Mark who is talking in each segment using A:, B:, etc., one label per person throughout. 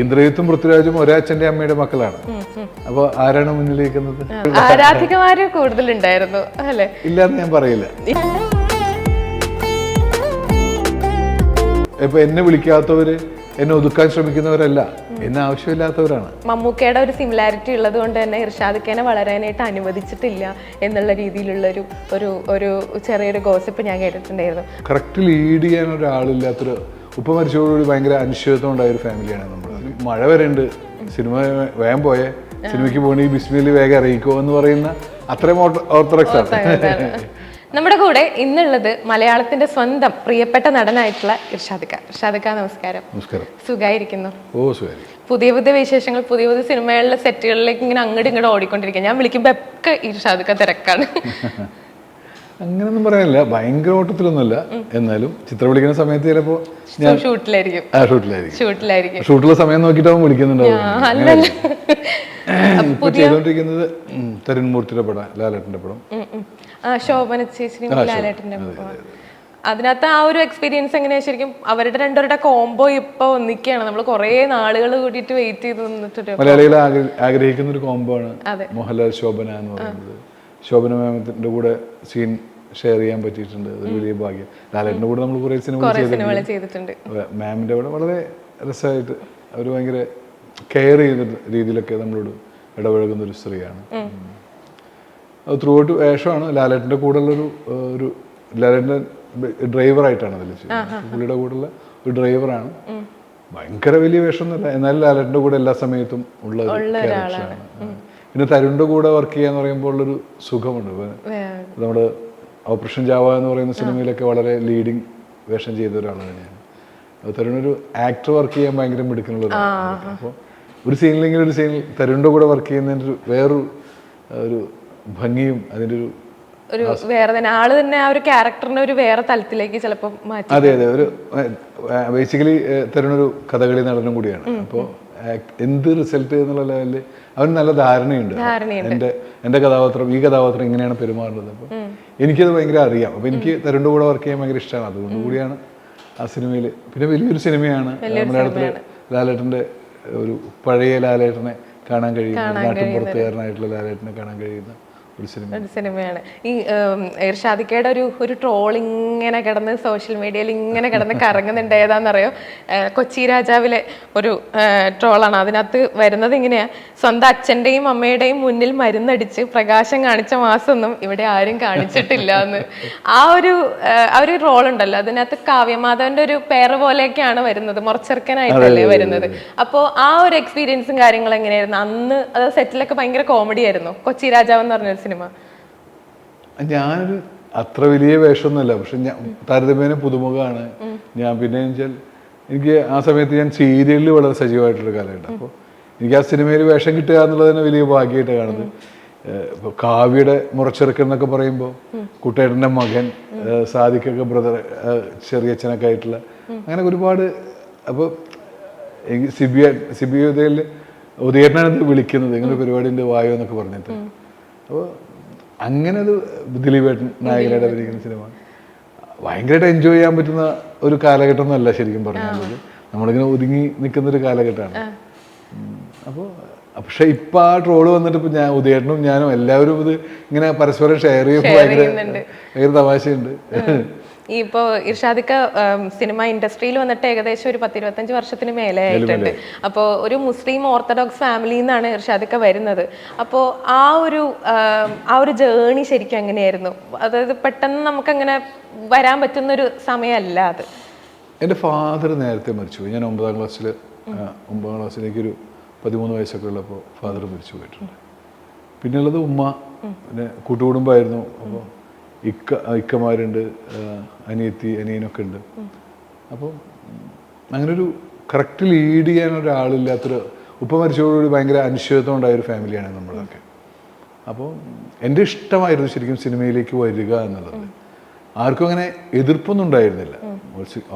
A: ഇന്ദ്രജിത്തും പൃഥ്വിരാജും ഒരേ അച്ഛന്റെ അമ്മയുടെ മക്കളാണ്. അപ്പൊ ആരാണ് മുന്നിലേക്കുന്നത്
B: ആരാധികമാര് കൂടുതലുണ്ടായിരുന്നു അല്ലെ?
A: ഇല്ലാന്ന് ഞാൻ പറയില്ല. ഇപ്പൊ എന്നെ വിളിക്കാത്തവര് എന്നെ ഒതുക്കാൻ ശ്രമിക്കുന്നവരല്ല. എന്നെ ആവശ്യമില്ലാത്തവരാണ്.
B: മമ്മൂക്കയുടെ ഒരു സിമിലാരിറ്റി ഉള്ളത് കൊണ്ട് തന്നെ ഇർഷാദിക്കേനെ വളരാനായിട്ട് അനുവദിച്ചിട്ടില്ല എന്നുള്ള രീതിയിലുള്ള ഒരു ഒരു ഒരു ചെറിയൊരു ഗോസിപ്പ് ഞാൻ കേട്ടിട്ടുണ്ടായിരുന്നു.
A: കറക്റ്റ് ലീഡ് ചെയ്യാൻ ഒരാളില്ലാത്തൊരു ഉപ്പ മരിച്ചോടുകൂടി ഭയങ്കര അനിശ്ചിതത്വം ഉണ്ടായ ഒരു ഫാമിലിയാണ് നമ്മൾ മഴ വരെയുണ്ട് സിനിമ വേഗം പോയേ സിനിമയ്ക്ക് പോകണമെങ്കിൽ ബിസ്മിയിൽ വേഗം അറിയിക്കോ എന്ന് പറയുന്ന അത്രയും ഓർത്തഡോക്സ് ആണ്.
B: നമ്മുടെ കൂടെ ഇന്നുള്ളത് മലയാളത്തിന്റെ സ്വന്തം പ്രിയപ്പെട്ട നടനായിട്ടുള്ള ഇർഷാദിക്ക. ഇർഷാദിക്ക നമസ്കാരം.
A: നമസ്കാരം.
B: സുഖായിരിക്കുന്നു.
A: ഓ സുഖാരി
B: പുതിയ പുതിയ വിശേഷങ്ങൾ പുതിയ പുതിയ സിനിമകളിലെ സെറ്റുകളിലേക്ക് ഇങ്ങനെ അങ്ങോട്ടും ഇങ്ങോട്ടും ഓടിക്കൊണ്ടിരിക്കുക. ഞാൻ വിളിക്കുമ്പോൾ ഒക്കെ ഇർഷാദിക്ക തിരക്കാണ്.
A: അങ്ങനൊന്നും പറയാനില്ല. ഭയങ്കര ഓട്ടത്തിലൊന്നുമല്ല. എന്നാലും ചിത്രം വിളിക്കുന്ന സമയത്ത് ചിലപ്പോ
B: ഷൂട്ടിലായിരിക്കും.
A: ആ ഷൂട്ടിലായിരിക്കും.
B: ഷൂട്ടിലായിരിക്കും.
A: ഷൂട്ടിലെ സമയം നോക്കിയിട്ടാവും വിളിക്കുന്നുണ്ടാവും ഇപ്പൊ ചെയ്തോണ്ടിരിക്കുന്നത് തരുൺ തരുൺമൂർത്തിയുടെ പടം ലാലേട്ടന്റെ പടം.
B: ആ ശോഭന ചേച്ചി ലാലേട്ടന്റെ. അതിനകത്ത് ആ ഒരു എക്സ്പീരിയൻസ് എങ്ങനെയാ ശരിക്കും? അവരുടെ രണ്ടുപേരുടെ കോംബോ ഇപ്പൊ ഒന്നിക്കുകയാണ്. നമ്മൾ കുറെ നാളുകൾ കൂടിയിട്ട് വെയിറ്റ് ചെയ്ത്
A: മലയാളികൾ ആഗ്രഹിക്കുന്ന ഒരു കോംബോ ആണ്. മോഹൻലാൽ ശോഭന എന്ന് പറയുന്നത്. ശോഭന മാമത്തിന്റെ കൂടെ സീൻ ഷെയർ ചെയ്യാൻ പറ്റിയിട്ടുണ്ട്. അത് വലിയ ഭാഗ്യം. ലാലേട്ടന്റെ കൂടെ നമ്മൾ കുറേ സിനിമ
B: കുറെ സിനിമകൾ ചെയ്തിട്ടുണ്ട്.
A: മാമിന്റെ കൂടെ വളരെ രസമായിട്ട് അവർ ഭയങ്കര കെയർ ചെയ്ത രീതിയിലൊക്കെ നമ്മളോട് ഇടപഴകുന്ന ഒരു സ്ത്രീയാണ്. അത് ത്രൂ ഔട്ട് വേഷമാണ്. ലാലേട്ടന്റെ കൂടെയുള്ളൊരു ഒരു ലാലേട്ടന്റെ ഡ്രൈവറായിട്ടാണ് അതിൽ ചെയ്യുന്നത്. പുള്ളിയുടെ കൂടെയുള്ള ഒരു ഡ്രൈവറാണ് ഭയങ്കര വലിയ വേഷമൊന്നുമല്ല. എന്നാലും ലാലേട്ടന്റെ കൂടെ എല്ലാ സമയത്തും ഉള്ള ഒരു ക്യാരക്ടറാണ് പിന്നെ തരുണിന്റെ കൂടെ വർക്ക് ചെയ്യാന്ന് പറയുമ്പോൾ ഒരു സുഖമുണ്ട്. നമ്മുടെ ഓപ്പറേഷൻ ജാവ എന്ന് പറയുന്ന സിനിമയിലൊക്കെ വളരെ ലീഡിങ് വേഷം ചെയ്ത ഒരാളാണ് ഞാൻ അത് തരുണൊരു ആക്ടർ വർക്ക് ചെയ്യാൻ ഭയങ്കര മിടുക്കുന്നുള്ള അപ്പോൾ ഒരു സീനിലെങ്കിലും ഒരു സീനിൽ തരുണിന്റെ കൂടെ വർക്ക് ചെയ്യുന്നതിന്റെ ഒരു വേറൊരു ഒരു ഭംഗിയും അതിന്റെ ഒരു
B: ഒരു വേറെ തന്നെ ആൾ തന്നെ ആ ഒരു ക്യാരക്ടറിനെ ഒരു വേറെ തലത്തിലേക്ക് ചിലപ്പോൾ മാറ്റി.
A: അതെ അതെ. ഒരു ബേസിക്കലി തരുണൊരു കഥകളി നടനും കൂടിയാണ്. അപ്പോൾ എന്ത് റിസൾട്ട് എന്നുള്ള ലെവലിൽ അവന് നല്ല ധാരണയുണ്ട്. എന്റെ എന്റെ കഥാപാത്രം ഈ കഥാപാത്രം ഇങ്ങനെയാണ് പെരുമാറുന്നത്. അപ്പോൾ എനിക്കത് ഭയങ്കര അറിയാം. അപ്പോൾ എനിക്ക് തരുണിന്റെ കൂടെ വർക്ക് ചെയ്യാൻ ഭയങ്കര ഇഷ്ടമാണ് അതുകൊണ്ട് കൂടിയാണ് ആ സിനിമയിൽ പിന്നെ വലിയൊരു സിനിമയാണ്. മലയാളത്തിൽ ലാലേട്ടന്റെ ഒരു പഴയ ലാലേട്ടനെ കാണാൻ കഴിയുന്ന നാട്ടിൻ പുറത്തുകാരനായിട്ടുള്ള ലാലേട്ടനെ കാണാൻ കഴിയുന്ന ഒരു സിനിമ
B: ഒരു സിനിമയാണ് ഈ ഇർഷാദിക്കയുടെ ഒരു ഒരു ട്രോൾ ഇങ്ങനെ കിടന്ന് സോഷ്യൽ മീഡിയയിൽ ഇങ്ങനെ കിടന്ന് കറങ്ങുന്നുണ്ട് ഏതാണെന്നറിയോ അറിയോ കൊച്ചി രാജാവിലെ ഒരു ട്രോളാണ് അതിനകത്ത് വരുന്നത് ഇങ്ങനെയാ. സ്വന്തം അച്ഛന്റെയും അമ്മയുടെയും മുന്നിൽ മരുന്നടിച്ച് പ്രകാശം കാണിച്ച മാസമൊന്നും ഇവിടെ ആരും കാണിച്ചിട്ടില്ല എന്ന് ആ ഒരു ആ ഒരു റോൾ ഉണ്ടല്ലോ. അതിനകത്ത് കാവ്യമാധവന്റെ ഒരു പേര് പോലെയൊക്കെയാണ് വരുന്നത്. മുറച്ചെറുക്കനായിട്ടല്ലേ വരുന്നത്. അപ്പോൾ ആ ഒരു എക്സ്പീരിയൻസും കാര്യങ്ങളും എങ്ങനെയായിരുന്നു? അന്ന് അത് സെറ്റിലൊക്കെ ഭയങ്കര കോമഡി ആയിരുന്നു. കൊച്ചി രാജാവ് എന്ന് പറഞ്ഞൊരു സിനിമ?
A: ഞാനൊരു അത്ര വലിയ വേഷമൊന്നുമല്ല. പക്ഷെ ഞാൻ താരതമ്യേന പുതുമുഖമാണ്. ഞാൻ പിന്നെ വെച്ചാൽ എനിക്ക് ആ സമയത്ത് ഞാൻ സീരിയലിൽ വളരെ സജീവമായിട്ടുള്ള കാലഘട്ടം അപ്പോൾ എനിക്ക് ആ സിനിമയിൽ വേഷം കിട്ടുക എന്നുള്ളത് തന്നെ വലിയ ഭാഗ്യമായിട്ട് കാണുന്നത്. ഇപ്പോൾ ഇപ്പൊ കാവ്യയുടെ മുറച്ചെറുക്കൻ എന്നൊക്കെ പറയുമ്പോൾ കുട്ടേട്ടന്റെ മകൻ സാദിക്കൊക്കെ ബ്രദർ ചെറിയച്ഛനൊക്കെ ആയിട്ടുള്ള അങ്ങനെ ഒരുപാട് അപ്പോൾ സിബിയ സിബിയ സിബി ഉദയയിൽ ഉദയനാണ് വിളിക്കുന്നത്. ഇങ്ങനെ പരിപാടിന്റെ വായു എന്നൊക്കെ പറഞ്ഞിട്ട്. അപ്പോൾ അങ്ങനെ ഒരു ദിലീപേട്ടൻ നായകനായിട്ട് അഭിനയിക്കുന്ന സിനിമ. ഭയങ്കരമായിട്ട് എൻജോയ് ചെയ്യാൻ പറ്റുന്ന ഒരു കാലഘട്ടം ഒന്നല്ല ശരിക്കും പറഞ്ഞാൽ. നമ്മളിങ്ങനെ ഒതുങ്ങി നിൽക്കുന്ന ഒരു കാലഘട്ടമാണ്. അപ്പോൾ പക്ഷെ ഇപ്പൊ ആ ട്രോൾ വന്നിട്ട് ഇപ്പൊ ഞാൻ ഉദയേട്ടനും ഞാനും എല്ലാവരും ഇത് ഇങ്ങനെ പരസ്പരം ഷെയർ ചെയ്യുമ്പോൾ ഭയങ്കര ഭയങ്കര തമാശയുണ്ട്.
B: ഈ ഇപ്പോ ഇർഷാദിക്ക സിനിമ ഇൻഡസ്ട്രിയിൽ വന്നിട്ട് ഏകദേശം ഒരു പത്തിരുപത്തഞ്ച് വർഷത്തിന് മേലെ ആയിട്ടുണ്ട്. അപ്പോൾ ഒരു മുസ്ലിം ഓർത്തഡോക്സ് ഫാമിലിയിൽ നിന്നാണ് ഇർഷാദിക്ക വരുന്നത്. അപ്പോൾ ആ ഒരു ആ ഒരു ജേണി ശരിക്കും അങ്ങനെയായിരുന്നു അതായത് പെട്ടെന്ന് നമുക്കങ്ങനെ വരാൻ പറ്റുന്ന ഒരു സമയമല്ല അത്.
A: എന്റെ ഫാദർ നേരത്തെ മരിച്ചു ഞാൻ ഒമ്പതാം ക്ലാസ്സിൽ ഒമ്പതാം ക്ലാസ്സിലേക്ക് ഒരു പതിമൂന്ന് വയസ്സൊക്കെ ഉള്ളപ്പോൾ ഫാദർ മരിച്ചു പോയിട്ടുണ്ട്. പിന്നെ ഉള്ളത് ഉമ്മ പിന്നെ കൂട്ടുകുടുംബമായിരുന്നു. അപ്പോൾ ഇക്ക ഇക്കമാരുണ്ട് അനിയത്തി അനിയനൊക്കെ ഉണ്ട്. അപ്പോൾ അങ്ങനൊരു കറക്റ്റ് ലീഡ് ചെയ്യാൻ ഒരാളില്ലാത്തൊരു ഉപ്പ മരിച്ചതോടുകൂടി ഭയങ്കര അനിശ്ചിതത്വം ഉണ്ടായ ഒരു ഫാമിലിയാണ് നമ്മളൊക്കെ. അപ്പോൾ എന്റെ ഇഷ്ടമായിരുന്നു ശരിക്കും സിനിമയിലേക്ക് വരിക എന്നുള്ളത്. ആർക്കും അങ്ങനെ എതിർപ്പൊന്നും ഉണ്ടായിരുന്നില്ല.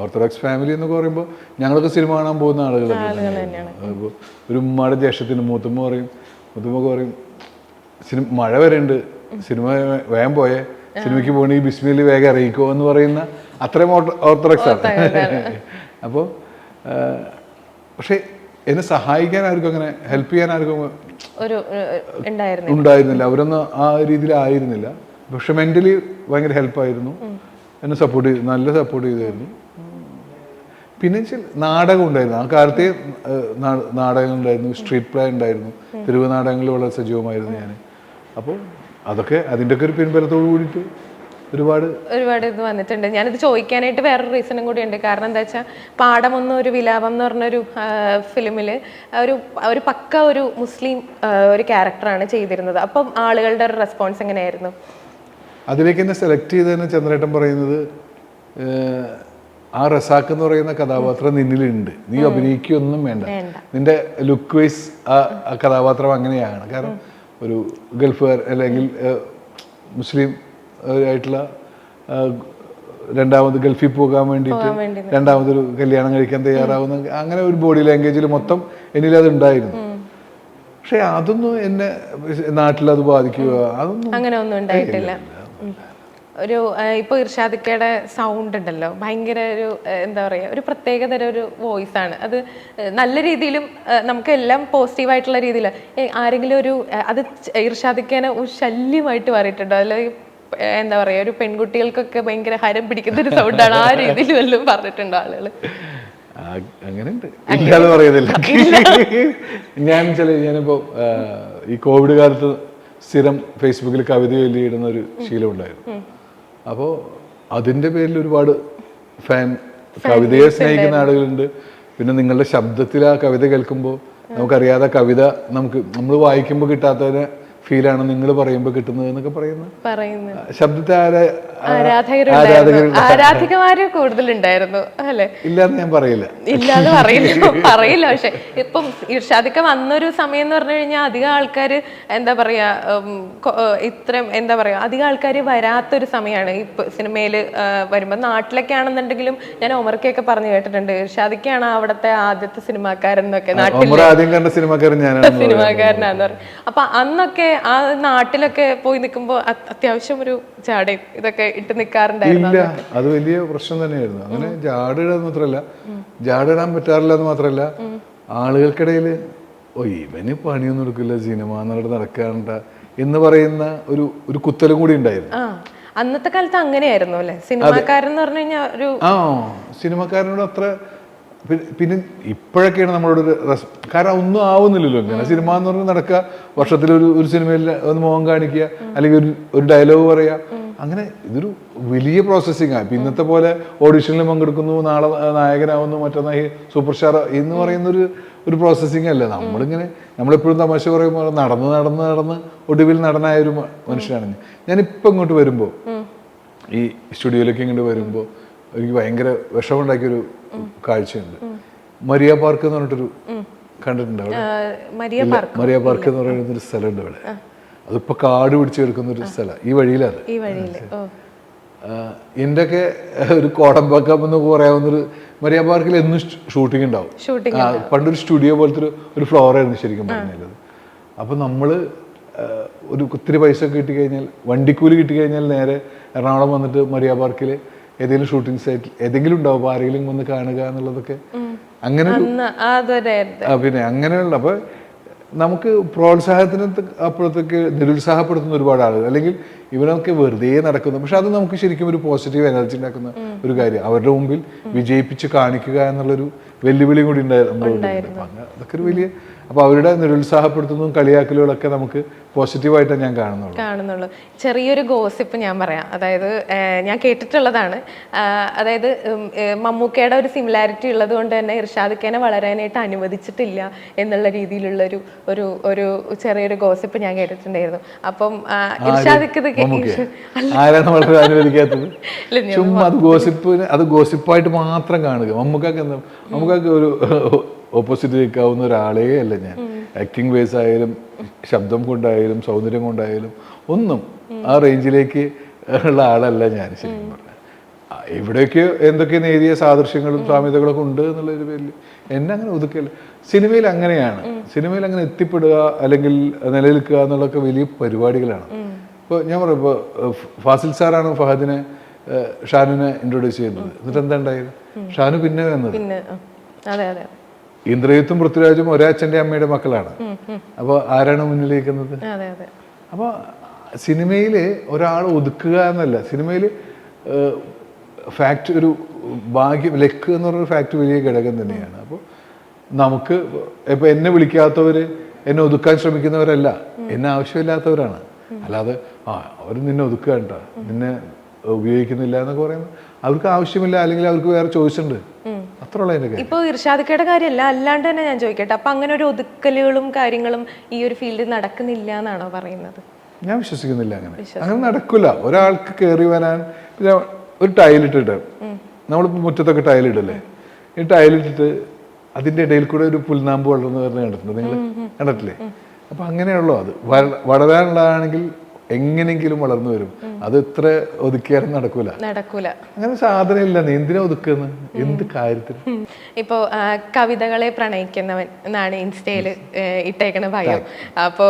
A: ഓർത്തഡോക്സ് ഫാമിലി എന്നൊക്കെ പറയുമ്പോൾ ഞങ്ങളൊക്കെ സിനിമ കാണാൻ പോകുന്ന ആളുകൾ അപ്പോൾ ഒരു ഉമ്മയുടെ ജ്യേഷ്ഠത്തിന് മൂത്തുമ്മ പറയും മുത്തുമ്മ പറയും സിനിമ മഴ വരെയുണ്ട്. സിനിമ വേഗം പോയേ. സിനിമയ്ക്ക് പോകണമെങ്കിൽ ബിസ്മിലി വേഗം അറിയിക്കോ എന്ന് പറയുന്ന അത്രയും ഓർത്തഡോക്സ് ആണ്. അപ്പോൾ പക്ഷേ എന്നെ സഹായിക്കാൻ ആർക്കും അങ്ങനെ ഹെൽപ്പ് ചെയ്യാൻ ആർക്കും
B: ഒരു
A: ഉണ്ടായിരുന്നില്ല. അവരൊന്നും ആ രീതിയിലായിരുന്നില്ല പക്ഷെ മെന്റലി ഭയങ്കര ഹെൽപ്പായിരുന്നു എന്നെ സപ്പോർട്ട് ചെയ്തു നല്ല സപ്പോർട്ട് ചെയ്തായിരുന്നു. പിന്നെ നാടകം ഉണ്ടായിരുന്നു. ആ കാലത്തെ നാടകങ്ങൾ ഉണ്ടായിരുന്നു. സ്ട്രീറ്റ് പ്ലേ ഉണ്ടായിരുന്നു. തെരുവ് നാടകങ്ങളിൽ വളരെ സജീവമായിരുന്നു ഞാൻ അപ്പോൾ അതൊക്കെ അതിന്റെയൊക്കെ ഒരു പിൻബലത്തോട് കൂടിയിട്ട് ഒരുപാട്
B: ഒരുപാട് ഇത് വന്നിട്ടുണ്ട്. ഞാനിത് ചോദിക്കാനായിട്ട് വേറൊരു റീസണും കൂടി ഉണ്ട്. കാരണം എന്താ വെച്ചാൽ പാടമൊന്നും ഒരു വിലാപം എന്ന് പറഞ്ഞൊരു ഫിലിമിൽ ഒരു ഒരു പക്ക ഒരു മുസ്ലിം ഒരു ക്യാരക്ടറാണ് ചെയ്തിരുന്നത്. അപ്പം ആളുകളുടെ ഒരു റെസ്പോൺസ് എങ്ങനെയായിരുന്നു?
A: അതിലേക്ക് തന്നെ സെലക്ട് ചെയ്തതിന് ചന്ദ്രേട്ടൻ പറയുന്നത് ആ റസാക്ക് എന്ന് പറയുന്ന കഥാപാത്രം നിന്നിലുണ്ട്. നീ അഭിനയിക്കൊന്നും വേണ്ട. നിന്റെ ലുക്ക് വൈസ് ആ കഥാപാത്രം അങ്ങനെയാണ്. കാരണം ഒരു ഗൾഫുകാർ അല്ലെങ്കിൽ മുസ്ലിം ആയിട്ടുള്ള രണ്ടാമത് ഗൾഫിൽ പോകാൻ വേണ്ടിയിട്ട്
B: വേണ്ടി
A: രണ്ടാമതൊരു കല്യാണം കഴിക്കാൻ തയ്യാറാവുന്ന അങ്ങനെ ഒരു ബോഡി ലാംഗ്വേജിൽ മൊത്തം എന്നിൽ അത് ഉണ്ടായിരുന്നു. പക്ഷെ അതൊന്നും എന്നെ നാട്ടിൽ അത് ബാധിക്കുക അതൊന്നും
B: അങ്ങനെ ഒന്നും ഉണ്ടായിട്ടില്ല. ഒരു ഇപ്പൊ ഇർഷാദിക്കയുടെ സൗണ്ട് ഉണ്ടല്ലോ. ഭയങ്കര ഒരു എന്താ പറയുക ഒരു പ്രത്യേകതര ഒരു വോയിസ് ആണ്. അത് നല്ല രീതിയിലും നമുക്ക് എല്ലാം പോസിറ്റീവ് ആയിട്ടുള്ള രീതിയിൽ ആരെങ്കിലും ഒരു അത് ഇർഷാദിക്കേനെ ഒരു ശല്യമായിട്ട് മാറിയിട്ടുണ്ടോ? അല്ലെങ്കിൽ എന്താ പറയുക ഒരു പെൺകുട്ടികൾക്കൊക്കെ ഭയങ്കര ഹരം പിടിക്കുന്ന ഒരു സൗണ്ടാണ് ആ രീതിയിൽ വല്ലതും പറഞ്ഞിട്ടുണ്ടോ ആളുകൾ
A: അങ്ങനെയുണ്ട്. ഇല്ലാതെ പറയുന്നില്ല ഞാൻ ചില ഞാനിപ്പോ ഈ കോവിഡ് കാലത്ത് സ്ഥിരം ഫേസ്ബുക്കിൽ കവിത എഴുതിയിടുന്ന ഒരു ശീലം ഉണ്ടായിരുന്നു. അപ്പോൾ അതിന്റെ പേരിൽ ഒരുപാട് ഫാൻ കവിതയെ സ്നേഹിക്കുന്ന ആളുകളുണ്ട്. പിന്നെ നിങ്ങളുടെ ശബ്ദത്തിൽ ആ കവിത കേൾക്കുമ്പോൾ നമുക്കറിയാതെ കവിത നമുക്ക് നമ്മൾ വായിക്കുമ്പോൾ കിട്ടാത്തതിനെ ഫീലാണ് നിങ്ങൾ പറയുമ്പോൾ കിട്ടുന്നത് എന്നൊക്കെ പറയുന്നത്? ശബ്ദത്തെ ആരാ
B: ആരാധകരുണ്ടായിരുന്നു. ആരാധികമാര് കൂടുതലുണ്ടായിരുന്നു അല്ലെ?
A: ഇല്ലാന്ന് ഞാൻ പറയില്ല.
B: ഇല്ലാന്ന് പറയില്ല. പറയില്ല പക്ഷെ ഇപ്പം ഇർഷാദിക്ക വന്നൊരു സമയം എന്ന് പറഞ്ഞു കഴിഞ്ഞാൽ അധികം ആൾക്കാർ എന്താ പറയാ ഇത്രയും എന്താ പറയാ അധികം ആൾക്കാർ വരാത്തൊരു സമയമാണ് ഇപ്പൊ സിനിമയിൽ വരുമ്പോൾ നാട്ടിലൊക്കെ ആണെന്നുണ്ടെങ്കിലും ഞാൻ ഒമർക്കൊക്കെ പറഞ്ഞു കേട്ടിട്ടുണ്ട്. ഇർഷാദിക്കാണ് അവിടുത്തെ ആദ്യത്തെ സിനിമാക്കാരൻ എന്നൊക്കെ. നാട്ടിൽ സിനിമാക്കാരനാന്ന് പറയും അപ്പൊ അന്നൊക്കെ ആ നാട്ടിലൊക്കെ പോയി നിൽക്കുമ്പോൾ അത്യാവശ്യം ഒരു ജാടയും ഇതൊക്കെ ഇട്ട് നിൽക്കാറുണ്ടായിരുന്നു
A: അത് വലിയ പ്രശ്നം തന്നെയായിരുന്നു. അങ്ങനെ ജാടിടാന്ന് മാത്രമല്ല ജാടിടാൻ പറ്റാറില്ല എന്ന് മാത്രമല്ല ആളുകൾക്കിടയിൽ ഓ ഇവന് പണിയൊന്നും എടുക്കില്ല സിനിമ എന്നിട്ട് നടക്കാണ്ട എന്ന് പറയുന്ന ഒരു ഒരു കുത്തലും കൂടി ഉണ്ടായിരുന്നു.
B: അന്നത്തെ കാലത്ത് അങ്ങനെയായിരുന്നു അല്ലെ? സിനിമാക്കാരൻ എന്ന് പറഞ്ഞു കഴിഞ്ഞാൽ ഒരു
A: ആ സിനിമക്കാരനോട് അത്ര പിന്നെ ഇപ്പോഴൊക്കെയാണ് നമ്മളോട് ഒരു റെസ് കാരണം ഒന്നും ആവുന്നില്ലല്ലോ ഇങ്ങനെ. സിനിമ എന്ന് പറഞ്ഞാൽ നടക്കുക വർഷത്തിൽ ഒരു ഒരു സിനിമയിൽ ഒന്ന് മുഖം കാണിക്കുക അല്ലെങ്കിൽ ഒരു ഒരു ഡയലോഗ് പറയുക. അങ്ങനെ ഇതൊരു വലിയ പ്രോസസ്സിങ് ആണ് ഇന്നത്തെ പോലെ ഓഡിഷനിൽ പങ്കെടുക്കുന്നു നാളെ നായകനാവുന്നു മറ്റന്നാ സൂപ്പർ സ്റ്റാർ എന്ന് പറയുന്ന ഒരു ഒരു പ്രോസസ്സിങ് അല്ല. നമ്മളിങ്ങനെ നമ്മളെപ്പോഴും തമാശ പറയുമ്പോൾ നടന്ന് നടന്ന് നടന്ന് ഒടുവിൽ നടനായ ഒരു മനുഷ്യനാണ് ഞാനിപ്പോൾ ഇങ്ങോട്ട് വരുമ്പോൾ ഈ സ്റ്റുഡിയോയിലേക്ക് ഇങ്ങോട്ട് വരുമ്പോൾ എനിക്ക് ഭയങ്കര വിഷമുണ്ടാക്കിയൊരു കാഴ്ചയുണ്ട്. മരിയ പാർക്ക് എന്ന് പറഞ്ഞിട്ടൊരു കണ്ടിട്ടുണ്ട് അവിടെ?
B: Maria
A: park. എന്ന് പറയുന്ന ഒരു സ്ഥലമുണ്ട് ഇവിടെ അതിപ്പോ കാട് പിടിച്ച് കിടക്കുന്ന ഒരു സ്ഥലം. ഈ വഴിയിലാണ് എന്റെ ഒക്കെ ഒരു കോടമ്പാക്കം എന്ന് പറയാവുന്നൊരു മരിയ പാർക്കിൽ എന്നും ഷൂട്ടിംഗ് ഉണ്ടാവും. പണ്ടൊരു സ്റ്റുഡിയോ പോലത്തെ ഒരു ഫ്ലോർ ആയിരുന്നു ശരിക്കും പറഞ്ഞാൽ അപ്പൊ നമ്മൾ ഒരു ഒത്തിരി പൈസ ഒക്കെ കിട്ടിക്കഴിഞ്ഞാൽ വണ്ടിക്കൂലി കിട്ടിക്കഴിഞ്ഞാൽ നേരെ എറണാകുളം വന്നിട്ട് മരിയ പാർക്കിൽ ഏതെങ്കിലും ഷൂട്ടിംഗ് സൈറ്റിൽ ഏതെങ്കിലും ഉണ്ടാവും ആരെങ്കിലും വന്ന് കാണുക എന്നുള്ളതൊക്കെ അങ്ങനെ പിന്നെ അങ്ങനെയുള്ള അപ്പൊ നമുക്ക് പ്രോത്സാഹനത്തിന് അപ്പോഴത്തേക്ക് അപ്പുറത്തേക്ക് നിരുത്സാഹപ്പെടുത്തുന്ന ഒരുപാട് ആളുകൾ അല്ലെങ്കിൽ ഇവനൊക്കെ വെറുതെ നടക്കുന്നു. പക്ഷെ അത് നമുക്ക് ശരിക്കും ഒരു പോസിറ്റീവ് എനർജി ഉണ്ടാക്കുന്ന ഒരു കാര്യം. അവരുടെ മുമ്പിൽ വിജയിപ്പിച്ച് കാണിക്കുക എന്നുള്ളൊരു വെല്ലുവിളി കൂടി ഉണ്ടായിരുന്നു. അതൊക്കെ ഒരു വലിയ അപ്പൊ അവരുടെ നിരുത്സാഹപ്പെടുത്തുന്നതും കളിയാക്കലുകളൊക്കെ നമുക്ക് പോസിറ്റീവായിട്ടാണ് ഞാൻ കാണുന്നുള്ളൂ.
B: കാണുന്നുള്ളൂ. ചെറിയൊരു ഗോസിപ്പ് ഞാൻ പറയാം. അതായത് ഞാൻ കേട്ടിട്ടുള്ളതാണ്. അതായത് മമ്മൂക്കയുടെ ഒരു സിമിലാരിറ്റി ഉള്ളത് കൊണ്ട് തന്നെ ഇർഷാദിക്കേനെ വളരാനായിട്ട് അനുവദിച്ചിട്ടില്ല എന്നുള്ള രീതിയിലുള്ള ഒരു ഒരു ഒരു ചെറിയൊരു ഗോസിപ്പ് ഞാൻ കേട്ടിട്ടുണ്ടായിരുന്നു. അപ്പം ഇർഷാദിക്ക്
A: ആരാണ് വളരെ അനുവദിക്കാത്തത്? ചുമ്മാ അത് ഗോസിപ്പിന് അത് ഗോസിപ്പായിട്ട് മാത്രം കാണുക. മമ്മൂക്കൊക്കെ മമ്മൂക്കാക്ക് ഒരു ഓപ്പോസിറ്റ് നിൽക്കാവുന്ന ഒരാളേ അല്ല ഞാൻ. ആക്ടിങ് വേസ് ആയാലും ശബ്ദം കൊണ്ടായാലും സൗന്ദര്യം കൊണ്ടായാലും ഒന്നും ആ റേഞ്ചിലേക്ക് ഉള്ള ആളല്ല ഞാൻ ശരിക്കും പറഞ്ഞാൽ ഇവിടെയൊക്കെ എവിടെയൊക്കെ എന്തൊക്കെ നേരിയ സാദൃശ്യങ്ങളും സാമ്യതകളൊക്കെ ഉണ്ട് എന്നുള്ളൊരു പേരിൽ എന്നെ അങ്ങനെ ഒതുക്കല്ല സിനിമയിൽ അങ്ങനെയാണ്. സിനിമയിൽ അങ്ങനെ എത്തിപ്പെടുക അല്ലെങ്കിൽ നിലനിൽക്കുക എന്നുള്ളൊക്കെ വലിയ പരിപാടികളാണ്. ഇപ്പോൾ ഞാൻ പറയാം ഇപ്പോൾ ഫാസിൽ സാറാണ് ഫഹദിനെ ഷാനുവിനെ ഇൻട്രൊഡ്യൂസ് ചെയ്യുന്നത്. എന്നിട്ട് എന്താ ഉണ്ടായത്? ഷാനു പിന്നെ വന്നത്?
B: അതെ
A: പൃഥ്വിരാജും ഒരേ അച്ഛന്റെ അമ്മയുടെ മക്കളാണ്. അപ്പോൾ ആരാണ്
B: അതെ
A: അപ്പോൾ സിനിമയിൽ ഒരാൾ ഒതുക്കുക എന്നല്ല സിനിമയിൽ ഫാക്ട് ഒരു ഭാഗ്യം ലക്ക് എന്ന് പറഞ്ഞൊരു ഫാക്ട് വലിയ ഘടകം തന്നെയാണ്. അപ്പോൾ നമുക്ക് ഇപ്പം എന്നെ വിളിക്കാത്തവർ എന്നെ ഒതുക്കാൻ ശ്രമിക്കുന്നവരല്ല. എന്നെ ആവശ്യമില്ലാത്തവരാണ്. അല്ലാതെ ആ അവർ നിന്നെ ഒതുക്കുക കേട്ടോ. നിന്നെ ഉപയോഗിക്കുന്നില്ല എന്നൊക്കെ പറയുമ്പോൾ അവർക്ക് ആവശ്യമില്ല അല്ലെങ്കിൽ അവർക്ക് വേറെ ചോയ്സ് ഉണ്ട്.
B: ഇപ്പൊ ഇർഷാദിക്കയുടെ കാര്യമല്ല അല്ലാണ്ട് തന്നെ ഞാൻ ചോദിക്കട്ടെ. അപ്പൊ അങ്ങനെ ഒരു ഒതുക്കലുകളും കാര്യങ്ങളും ഈ ഒരു ഫീൽഡിൽ നടക്കുന്നില്ല എന്നാണോ പറയുന്നത്?
A: ഞാൻ വിശ്വസിക്കുന്നില്ല അങ്ങനെ. അങ്ങനെ നടക്കില്ല ഒരാൾക്ക് കയറി വരാൻ പിന്നെ ഒരു ടൈലിട്ടിട്ട് നമ്മളിപ്പോൾ മുറ്റത്തൊക്കെ ടൈലിടല്ലേ ഈ ടൈലിട്ടിട്ട് അതിന്റെ ഇടയിൽ കൂടെ ഒരു പുൽനാമ്പ് വളർന്നു വരുന്നത് കണ്ടിട്ടുണ്ട്. നിങ്ങൾ കണ്ടിട്ടില്ലേ? അപ്പം അങ്ങനെയുള്ളൂ അത്. വള- വളരാനുള്ളതാണെങ്കിൽ എങ്ങനെയെങ്കിലും വളർന്നു വരും. അത് എത്ര ഒതുക്കിയാലും നടക്കൂല.
B: നടക്കൂല.
A: അങ്ങനെ സാധനമില്ല. ഇല്ല നീ എന്തിനാ ഒതുക്കുന്നത് എന്ത്
B: കാര്യത്തിൽ. ഇപ്പോ കവിതകളെ പ്രണയിക്കുന്നവൻ എന്നാണ് ഇൻസ്റ്റയിൽ ഇട്ടേക്കണ ഭയം. അപ്പോ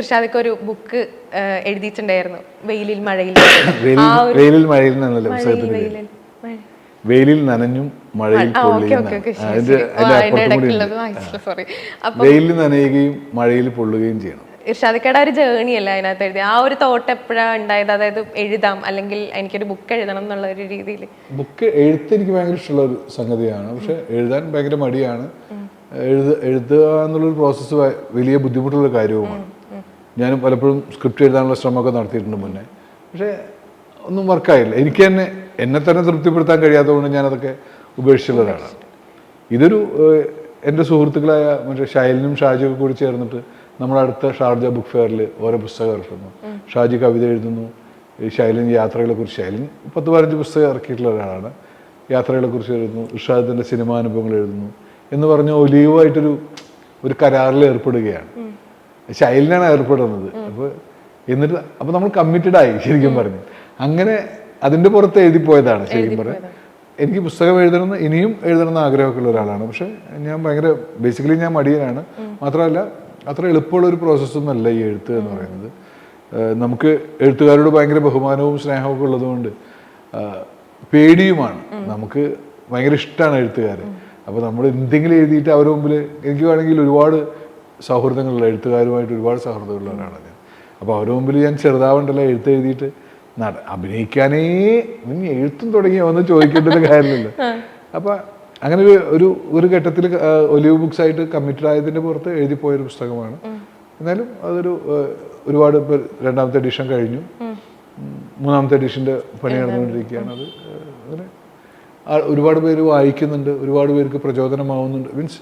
B: ഇർഷാദക്ക് ഒരു ബുക്ക് എഴുതിയിട്ടുണ്ടായിരുന്നു. വെയിലിൽ മഴയിൽ.
A: വെയിലിൽ മഴയിൽ നിന്നല്ലേ?
B: വെയിലിൽ
A: നനഞ്ഞും മഴയിൽ
B: പൊള്ളുകയും
A: വെയിലിൽ നനയുകയും മഴയിൽ പൊള്ളുകയും ചെയ്യണം.
B: ഇർഷാദിക്കയുടെ ഒരു ജേണി അല്ല അതിനകത്ത് എഴുതി ആ ഒരു തോട്ട് എപ്പോഴാണ് ഉണ്ടായത്? അതായത് എഴുതാം അല്ലെങ്കിൽ എനിക്കൊരു ബുക്ക് എഴുതണം എന്നുള്ള ഒരു രീതിയിൽ
A: ബുക്ക് എഴുത്ത് എനിക്ക് ഭയങ്കര ഇഷ്ടമുള്ള ഒരു സംഗതിയാണ്. പക്ഷെ എഴുതാൻ ഭയങ്കര മടിയാണ്. എഴുത എഴുതുക എന്നുള്ളൊരു പ്രോസസ്സ് വലിയ ബുദ്ധിമുട്ടുള്ള കാര്യവുമാണ്. ഞാൻ പലപ്പോഴും സ്ക്രിപ്റ്റ് എഴുതാനുള്ള ശ്രമമൊക്കെ നടത്തിയിട്ടുണ്ട് മുന്നേ. പക്ഷേ ഒന്നും വർക്കായില്ല എനിക്ക് തന്നെ എന്നെ തന്നെ തൃപ്തിപ്പെടുത്താൻ കഴിയാത്തതുകൊണ്ട് ഞാനതൊക്കെ ഉപേക്ഷിച്ചുള്ളതാണ്. ഇതൊരു എന്റെ സുഹൃത്തുക്കളായ മറ്റേ ഷൈലിനും ഷാജുവും കൂടി ചേർന്നിട്ട് നമ്മുടെ അടുത്ത ഷാർജ ബുക്ക് ഫെയറിൽ ഓരോ പുസ്തകം ഇറക്കുന്നു. ഷാജി കവിത എഴുതുന്നു. ഈ ശൈലിൻ യാത്രകളെ കുറിച്ച് ശൈലിൻ പത്ത് പതിനഞ്ച് പുസ്തകം ഇറക്കിയിട്ടുള്ള ഒരാളാണ്. യാത്രകളെ കുറിച്ച് എഴുതുന്നു. ഇർഷാദിന്റെ സിനിമാനുഭവങ്ങൾ എഴുതുന്നു. എന്ന് പറഞ്ഞ് ഒലീവായിട്ടൊരു ഒരു കരാറിൽ ഏർപ്പെടുകയാണ്. ശൈലിനാണ് ഏർപ്പെടുന്നത്. അപ്പോൾ എന്നിട്ട് അപ്പോൾ നമ്മൾ കമ്മിറ്റഡ് ആയി ശരിക്കും പറഞ്ഞു. അങ്ങനെ അതിന്റെ പുറത്ത് എഴുതി പോയതാണ് ശരിക്കും പറഞ്ഞു. എനിക്ക് പുസ്തകം എഴുതണമെന്ന് ഇനിയും എഴുതണമെന്ന് ആഗ്രഹമൊക്കെ ഉള്ള ഒരാളാണ്. പക്ഷെ ഞാൻ ഭയങ്കര ബേസിക്കലി ഞാൻ മടിയനാണ്. മാത്രമല്ല അത്ര എളുപ്പമുള്ളൊരു പ്രോസസ്സൊന്നും അല്ല ഈ എഴുത്ത് എന്ന് പറയുന്നത്. നമുക്ക് എഴുത്തുകാരോട് ഭയങ്കര ബഹുമാനവും സ്നേഹവും ഒക്കെ ഉള്ളതുകൊണ്ട് പേടിയുമാണ്. നമുക്ക് ഭയങ്കര ഇഷ്ടമാണ് എഴുത്തുകാരെ. അപ്പോൾ നമ്മൾ എന്തെങ്കിലും എഴുതിയിട്ട് അവരുടെ മുമ്പിൽ എനിക്ക് വേണമെങ്കിൽ ഒരുപാട് സൗഹൃദങ്ങളുള്ള എഴുത്തുകാരുമായിട്ട് ഒരുപാട് സൗഹൃദമുള്ള ഒരാളാണ് ഞാൻ. അപ്പോൾ അവരുടെ മുമ്പിൽ ഞാൻ ചെറുതാവണ്ടല്ല എഴുത്ത് എഴുതിയിട്ട് നട അഭിനയിക്കാനേ നീ എഴുത്തും തുടങ്ങിയോ എന്ന് ചോദിക്കേണ്ടത് കാര്യമില്ല അപ്പോൾ അങ്ങനെ ഒരു ഒരു ഒരു ഘട്ടത്തിൽ ഒലിവ് ബുക്സ് ആയിട്ട് കമ്മിറ്റഡ് ആയതിന്റെ പുറത്ത് എഴുതിപ്പോയൊരു പുസ്തകമാണ്. എന്നാലും അതൊരു ഒരുപാട് ഇപ്പോൾ രണ്ടാമത്തെ എഡിഷൻ കഴിഞ്ഞു. മൂന്നാമത്തെ എഡിഷന്റെ പണി നടന്നുകൊണ്ടിരിക്കുകയാണ് അത്. അങ്ങനെ ഒരുപാട് പേര് വായിക്കുന്നുണ്ട് ഒരുപാട് പേർക്ക് പ്രചോദനമാവുന്നുണ്ട്. മീൻസ്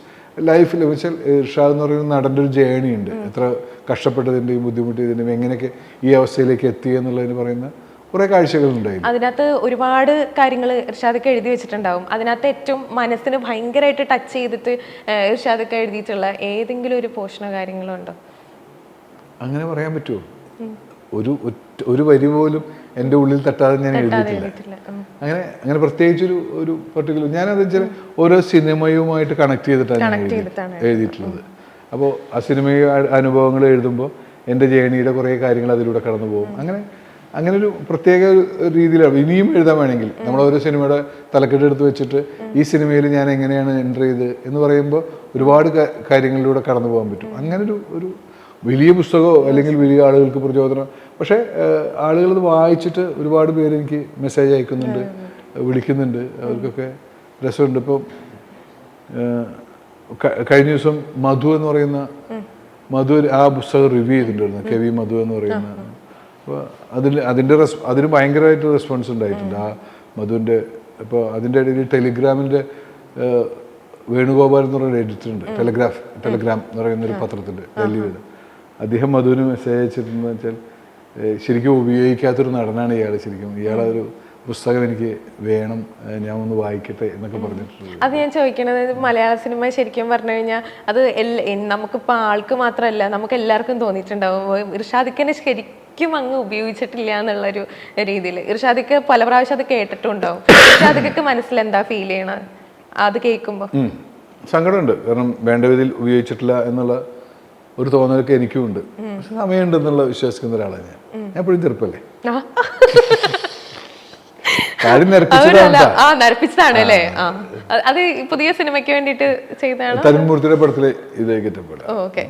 A: ലൈഫിൽ വെച്ചാൽ ഇർഷാദ് എന്ന് പറയുന്ന നടന്റെ ഒരു ജേണി ഉണ്ട്. എത്ര കഷ്ടപ്പെട്ടതിന്റെയും ബുദ്ധിമുട്ടിയതിന്റെയും എങ്ങനെയൊക്കെ ഈ അവസ്ഥയിലേക്ക് എത്തി എന്നുള്ളതിന് പറയുന്ന കുറേ കാഴ്ചകളുണ്ടായി
B: അതിനകത്ത് ഒരുപാട് കാര്യങ്ങൾ ഇർഷാദൊക്കെ എഴുതി വെച്ചിട്ടുണ്ടാവും. അതിനകത്ത് ഏറ്റവും മനസ്സിന് ഭയങ്കരമായിട്ട് ടച്ച് ചെയ്തിട്ട് ഇർഷാദക്ക് എഴുതിയിട്ടുള്ള ഏതെങ്കിലും ഒരു പോഷണോ കാര്യങ്ങളോ ഉണ്ടോ?
A: അങ്ങനെ പറയാൻ പറ്റുമോ? ഒരു ഒരു വരി പോലും എന്റെ ഉള്ളിൽ തട്ടാതെ ഞാൻ എഴുതിയിട്ടില്ല. അങ്ങനെ അങ്ങനെ പ്രത്യേകിച്ച് ഒരു ഒരു പർട്ടിക്കുലർ ഞാനത് വെച്ചാൽ ഓരോ സിനിമയുമായിട്ട് കണക്ട് ചെയ്തിട്ടാണ് എഴുതിയിട്ടുള്ളത്. അപ്പോൾ ആ സിനിമ അനുഭവങ്ങൾ എഴുതുമ്പോൾ എന്റെ ജേണിയുടെ കുറേ കാര്യങ്ങൾ അതിലൂടെ കടന്നു പോകും അങ്ങനെ അങ്ങനെ ഒരു പ്രത്യേക രീതിയിലാണ്. ഇനിയും എഴുതാൻ വേണമെങ്കിൽ. നമ്മൾ ഓരോ സിനിമയുടെ തലക്കെട്ട് എടുത്ത് വെച്ചിട്ട് ഈ സിനിമയിൽ ഞാൻ എങ്ങനെയാണ് എന്റർ ചെയ്ത് എന്ന് പറയുമ്പോൾ ഒരുപാട് കാര്യങ്ങളിലൂടെ കടന്നു പോകാൻ പറ്റും. അങ്ങനെ ഒരു ഒരു വലിയ പുസ്തകമോ അല്ലെങ്കിൽ വലിയ ആളുകൾക്ക് പ്രചോദനം. പക്ഷേ ആളുകൾ അത് വായിച്ചിട്ട് ഒരുപാട് പേര് എനിക്ക് മെസ്സേജ് അയക്കുന്നുണ്ട് വിളിക്കുന്നുണ്ട്. അവർക്കൊക്കെ രസമുണ്ട്. ഇപ്പം കഴിഞ്ഞ ദിവസം മധു എന്ന് പറയുന്ന മധു ആ പുസ്തകം റിവ്യൂ ചെയ്തിട്ടുണ്ടായിരുന്നു. കെ വി മധു എന്ന് പറയുന്ന അപ്പോൾ അതിൽ അതിന്റെ റെസ് അതിന് ഭയങ്കരമായിട്ട് റെസ്പോൺസ് ഉണ്ടായിട്ടുണ്ട്. ആ മധുവിന്റെ ഇപ്പോൾ അതിന്റെ ഇടയിൽ ടെലിഗ്രാമിന്റെ വേണുഗോപാൽ എന്ന് പറയുന്ന എഡിറ്റർ ഉണ്ട്. ടെലിഗ്രാഫ് ടെലിഗ്രാം എന്ന് പറയുന്ന ഒരു പത്രത്തിന്റെ ഡൽഹിയുടെ അദ്ദേഹം മധുവിന് മെസ്സേജ് അയച്ചിട്ടുണ്ടെന്ന് വെച്ചാൽ ശരിക്കും ഉപയോഗിക്കാത്തൊരു നടനാണ് ഇയാൾ ശരിക്കും. ഇയാളൊരു പുസ്തകം എനിക്ക് വേണം ഞാൻ ഒന്ന് വായിക്കട്ടെ എന്നൊക്കെ പറഞ്ഞിട്ടുണ്ട്
B: അത് ഞാൻ ചോദിക്കണത് മലയാള സിനിമ ശരിക്കും പറഞ്ഞു കഴിഞ്ഞാൽ അത് നമുക്കിപ്പോൾ ആൾക്ക് മാത്രമല്ല നമുക്ക് എല്ലാവർക്കും തോന്നിയിട്ടുണ്ടാവും. ഇർഷാദിക്കനെ ശരിക്കും അങ്ങ് ഉപയോഗിച്ചിട്ടില്ല എന്നുള്ളൊരു രീതിയിൽ ഇർഷാദിക്ക് പല പ്രാവശ്യം അത് കേട്ടിട്ടുണ്ടാവും. ഇർഷാദിക്ക് മനസ്സിൽ എന്താ ഫീൽ ചെയ്യണത് അത് കേൾക്കുമ്പോൾ.
A: സങ്കടമുണ്ട്. കാരണം വേണ്ട വിധത്തിൽ ഉപയോഗിച്ചിട്ടില്ല എന്നുള്ള ഒരു തോന്നലൊക്കെ എനിക്കും ഉണ്ട്. പക്ഷെ സമയമുണ്ട് എന്നുള്ള വിശ്വസിക്കുന്ന ഒരാളാണ് ഞാൻ. ഞാൻ എപ്പോഴും ചെറുപ്പല്ലേ? കാര്യം
B: ആ നരപ്പിച്ചതാണ് അല്ലേ? ആ. അത് പുതിയ സിനിമയ്ക്ക് വേണ്ടിയിട്ട് ചെയ്തതാണ്?
A: തരുൺമൂർത്തിയുടെ പടത്തിൽ ഇതേ
B: ഓക്കെ.